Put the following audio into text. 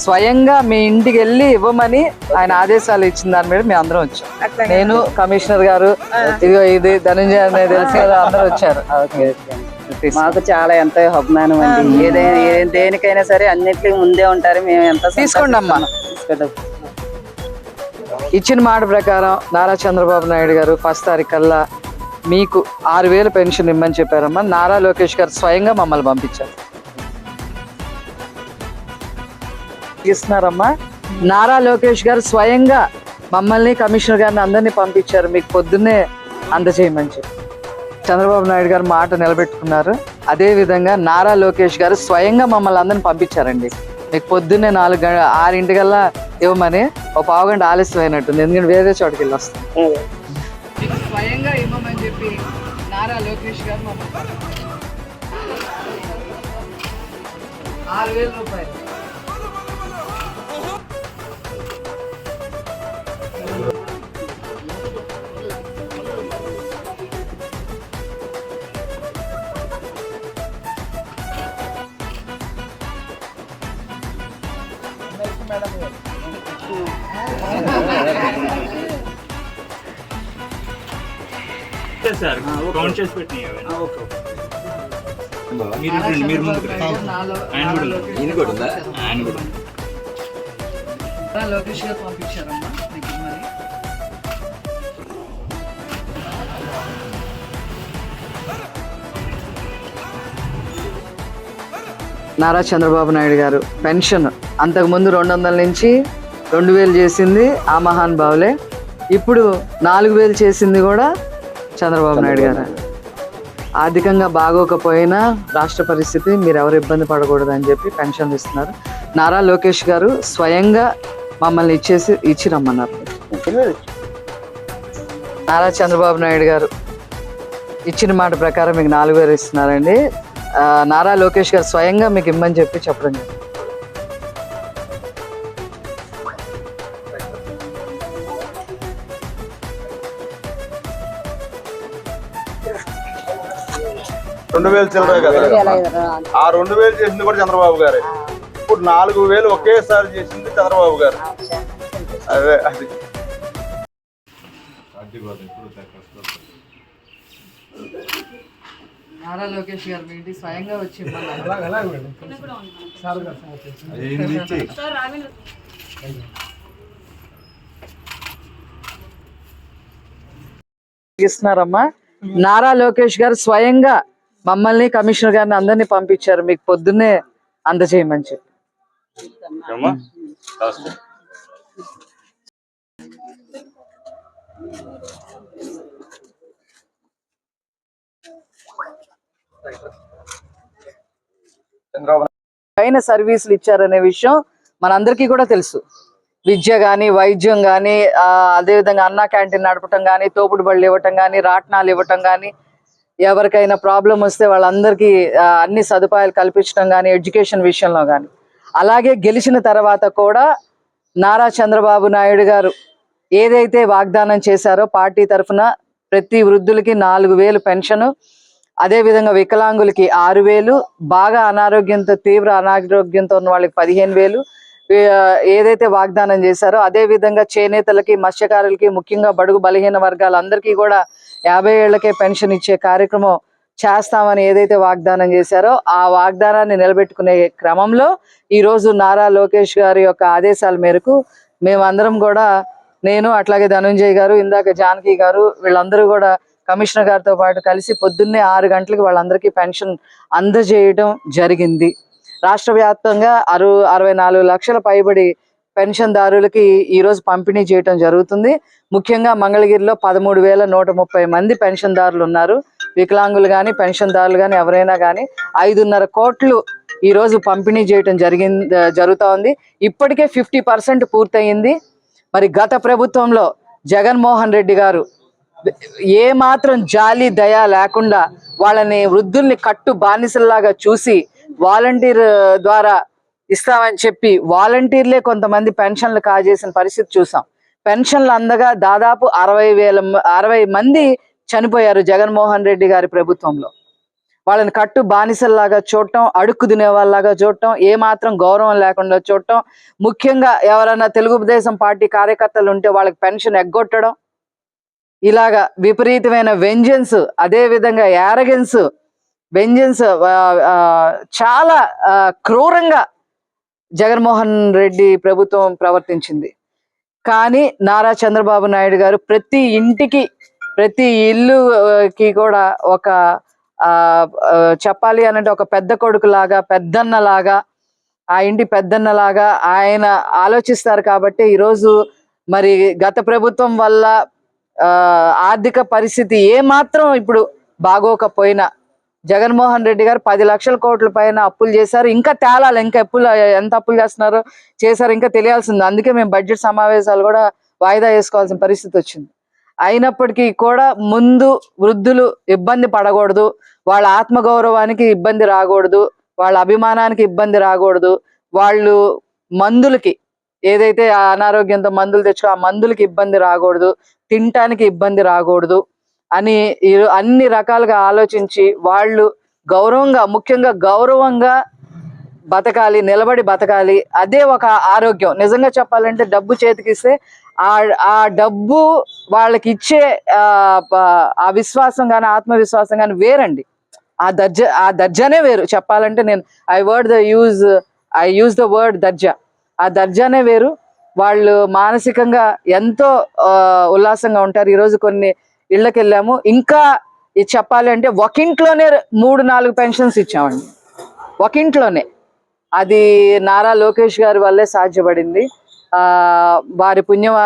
స్వయంగా మీ ఇంటికి వెళ్ళి ఇవ్వమని ఆయన ఆదేశాలు ఇచ్చిన దాని మీద మేము అందరం వచ్చాం. నేను కమిషనర్ గారు ఇదిగో ఇది ధనంజయ అనేది తెలిసి అందరూ వచ్చారు. ఓకే. మాకు చాలా ఎంతో అభిమానం అండి. ఏదైనా దేనికైనా సరే అన్నిటికీ ముందే ఉంటారు. మేము ఎంత తీసుకోండి అమ్మా. ఇచ్చిన మాట ప్రకారం నారా చంద్రబాబు నాయుడు గారు ఫస్ట్ తారీఖు కల్లా మీకు ఆరు వేలు పెన్షన్ ఇమ్మని చెప్పారమ్మా. నారా లోకేష్ గారు స్వయంగా మమ్మల్ని పంపించారు. ఇస్తున్నారమ్మా నారా లోకేష్ గారు స్వయంగా మమ్మల్ని కమిషనర్ గారిని అందరినీ పంపించారు. మీకు పొద్దున్నే అందజేయమని చెప్పి. చంద్రబాబు నాయుడు గారు మాట నిలబెట్టుకున్నారు. అదే విధంగా నారా లోకేష్ గారు స్వయంగా మమ్మల్ని అందరిని పంపించారండి. మీకు పొద్దున్నే నాలుగు గంట ఆరింటికల్లా ఇవ్వమని ఒక పావు గంట ఆలస్యం అయినట్టుంది ఎందుకంటే వేరే చోటుకి వెళ్ళి వస్తాం. స్వయంగా ఇవ్వమని చెప్పి నారా లోకేష్ గారు ఆరు వేల రూపాయలు. సార్ కౌంట్ చేసి పెట్టినాయి అవన్నీ. మీరు మీరు ముందుకు ఆయన కూడా ఆయన కూడా లోకేష్ గారు పంపించారమ్మా మీకు మరి నారా చంద్రబాబు నాయుడు గారు పెన్షన్. అంతకుముందు రెండు వందల నుంచి రెండు వేలు చేసింది ఆ మహాన్ బావులే. ఇప్పుడు నాలుగు వేలు చేసింది కూడా చంద్రబాబు నాయుడు గారు. ఆర్థికంగా బాగోకపోయినా రాష్ట్ర పరిస్థితి మీరు ఎవరు ఇబ్బంది పడకూడదు అని చెప్పి పెన్షన్ ఇస్తున్నారు. నారా లోకేష్ గారు స్వయంగా మమ్మల్ని ఇచ్చేసి ఇచ్చి రమ్మన్నారు. నారా చంద్రబాబు నాయుడు గారు ఇచ్చిన మాట ప్రకారం మీకు నాలుగు వేలు ఇస్తున్నారండి. నారా లోకేష్ గారు స్వయంగా మీకు ఇమ్మని చెప్పి చెప్పడం జరిగింది. రెండు వేలు చిల్లరే కదా. ఆ రెండు వేలు చేసింది కూడా చంద్రబాబు గారే. ఇప్పుడు నాలుగు వేలు ఒకేసారి చేసింది చంద్రబాబు గారు. అదే అది. నారా లోకేష్ గారు మీ ఇంటికి స్వయంగా వచ్చి ఇస్తున్నారమ్మా. నారా లోకేష్ గారు స్వయంగా మమ్మల్ని కమిషనర్ గారిని అందరినీ పంపించారు. మీకు పొద్దున్నే అందజేయమని చెప్పి. పైన సర్వీసులు ఇచ్చారనే విషయం మనందరికీ కూడా తెలుసు. విద్య కానీ వైద్యం కానీ అదేవిధంగా అన్నా క్యాంటీన్ నడపటం కానీ తోపుడు బళ్ళు ఇవ్వటం కానీ రాట్నాలు ఇవ్వటం కానీ ఎవరికైనా ప్రాబ్లం వస్తే వాళ్ళందరికీ అన్ని సదుపాయాలు కల్పించడం కానీ ఎడ్యుకేషన్ విషయంలో కానీ అలాగే గెలిచిన తర్వాత కూడా నారా చంద్రబాబు నాయుడు గారు ఏదైతే వాగ్దానం చేశారో పార్టీ తరఫున ప్రతి వృద్ధులకి నాలుగు వేలు పెన్షను అదేవిధంగా వికలాంగులకి ఆరు వేలు బాగా అనారోగ్యంతో తీవ్ర అనారోగ్యంతో ఉన్న వాళ్ళకి పదిహేను వేలు ఏదైతే వాగ్దానం చేశారో అదే విధంగా చేనేతలకి మత్స్యకారులకి ముఖ్యంగా బడుగు బలహీన వర్గాలందరికీ కూడా యాభై ఏళ్ళకే పెన్షన్ ఇచ్చే కార్యక్రమం చేస్తామని ఏదైతే వాగ్దానం చేశారో ఆ వాగ్దానాన్ని నిలబెట్టుకునే క్రమంలో ఈ రోజు నారా లోకేష్ గారి యొక్క ఆదేశాల మేరకు మేమందరం కూడా నేను అట్లాగే ధనుంజయ్ గారు ఇందాక జానకి గారు వీళ్ళందరూ కూడా కమిషనర్ గారితో పాటు కలిసి పొద్దున్నే ఆరు గంటలకు వాళ్ళందరికీ పెన్షన్ అందజేయడం జరిగింది. రాష్ట్ర వ్యాప్తంగా అరు అరవై నాలుగు లక్షల పైబడి పెన్షన్దారులకి ఈ రోజు పంపిణీ చేయటం జరుగుతుంది. ముఖ్యంగా మంగళగిరిలో పదమూడు వేల నూట ముప్పై మంది పెన్షన్దారులు ఉన్నారు. వికలాంగులు కానీ పెన్షన్దారులు కానీ ఎవరైనా కానీ ఐదున్నర కోట్లు ఈరోజు పంపిణీ చేయటం జరిగింది జరుగుతూ ఉంది ఇప్పటికే ఫిఫ్టీ పర్సెంట్ పూర్తయింది. మరి గత ప్రభుత్వంలో జగన్మోహన్ రెడ్డి గారు ఏ మాత్రం జాలి దయ లేకుండా వాళ్ళని వృద్ధుల్ని కట్టు బానిసల్లాగా చూసి వాలంటీర్ ద్వారా ఇస్తామని చెప్పి వాలంటీర్లే కొంతమంది పెన్షన్లు కాజేసిన పరిస్థితి చూసాం. పెన్షన్లు అందగా దాదాపు అరవై వేల మ- అరవై మంది చనిపోయారు జగన్మోహన్ రెడ్డి గారి ప్రభుత్వంలో. వాళ్ళని కట్టు బానిసల్లాగా చూడటం అడుక్కు తినే వాళ్ళలాగా చూడటం ఏ మాత్రం గౌరవం లేకుండా చూడటం ముఖ్యంగా ఎవరైనా తెలుగుదేశం పార్టీ కార్యకర్తలు ఉంటే వాళ్ళకి పెన్షన్ ఎగ్గొట్టడం ఇలాగా విపరీతమైన వెంజన్స్ అదే విధంగా యారగెన్స్ వెంజన్స్ చాలా క్రూరంగా జగన్మోహన్ రెడ్డి ప్రభుత్వం ప్రవర్తించింది. కానీ నారా చంద్రబాబు నాయుడు గారు ప్రతి ఇంటికి ప్రతి ఇల్లుకి కూడా ఒక చెప్పాలి అనంటే ఒక పెద్ద కొడుకు లాగా లాగా ఆ ఇంటి పెద్దన్న లాగా ఆయన ఆలోచిస్తారు కాబట్టి ఈరోజు మరి గత ప్రభుత్వం వల్ల ఆర్థిక పరిస్థితి ఏమాత్రం ఇప్పుడు బాగోకపోయినా జగన్మోహన్ రెడ్డి గారు పది లక్షల కోట్ల పైన అప్పులు చేశారు. ఇంకా తేలాలి. ఇంకా అప్పులు ఎంత అప్పులు చేస్తున్నారో చేశారు ఇంకా తెలియాల్సింది. అందుకే మేము బడ్జెట్ సమావేశాలు కూడా వాయిదా వేసుకోవాల్సిన పరిస్థితి వచ్చింది. అయినప్పటికీ కూడా ముందు వృద్ధులు ఇబ్బంది పడకూడదు. వాళ్ళ ఆత్మగౌరవానికి ఇబ్బంది రాకూడదు. వాళ్ళ అభిమానానికి ఇబ్బంది రాకూడదు. వాళ్ళు మందులకి ఏదైతే ఆ అనారోగ్యంతో మందులు తెచ్చుకో ఆ మందులకి ఇబ్బంది రాకూడదు తినటానికి ఇబ్బంది రాకూడదు అని అన్ని రకాలుగా ఆలోచించి వాళ్ళు గౌరవంగా ముఖ్యంగా గౌరవంగా బతకాలి నిలబడి బతకాలి. అదే ఒక ఆరోగ్యం. నిజంగా చెప్పాలంటే డబ్బు చేతికిస్తే ఆ ఆ డబ్బు వాళ్ళకి ఇచ్చే ఆ, ఆ విశ్వాసం కానీ ఆత్మవిశ్వాసం కానీ వేరండి. ఆ దర్జ ఆ దర్జానే వేరు. చెప్పాలంటే నేను I word the use I use the word దర్జా. ఆ దర్జానే వేరు. వాళ్ళు మానసికంగా ఎంతో ఆ, ఉల్లాసంగా ఉంటారు. ఈరోజు కొన్ని ఇళ్ళకి వెళ్ళాము ఇంకా ఇది చెప్పాలి అంటే ఒక ఇంట్లోనే మూడు నాలుగు పెన్షన్స్ ఇచ్చామండి. ఒక ఇంట్లోనే అది నారా లోకేష్ గారి వల్లే సాధ్యపడింది. ఆ వారి పుణ్యవా